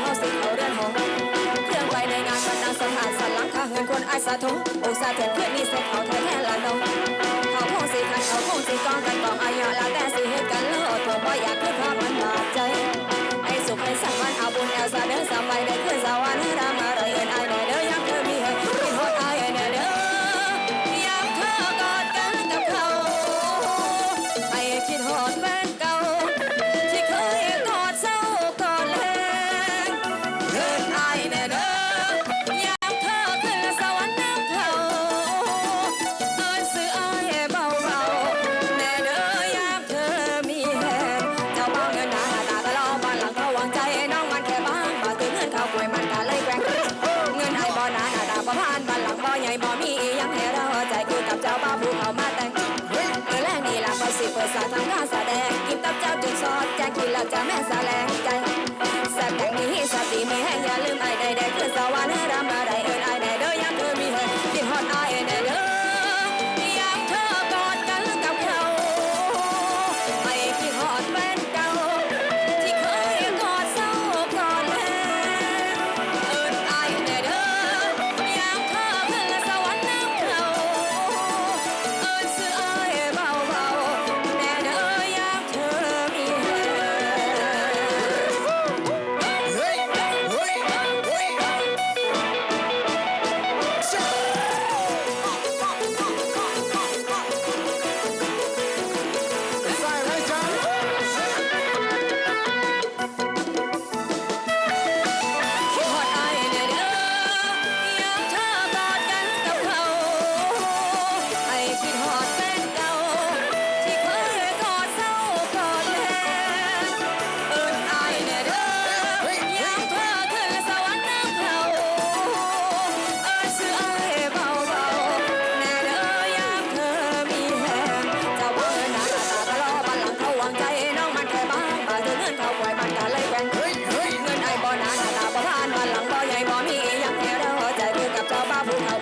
เฮาสิเขาเรือนหงเครื่องไปในงานวันนางสถานสันหลังคาเงินคนไอายสะทงอุสาเถื่อนเพื่อนนี่เสร็จเขาแท้แท้ละนงเขาคงสิทันเขาคงสิกองกันกองอายอละแต่ จะแม่สา travel.